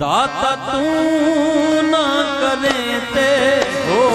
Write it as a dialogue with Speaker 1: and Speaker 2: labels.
Speaker 1: ਦਾਤਾ ਤੂੰ ਨਾ ਕਰੇ ਤੇ ਹੋ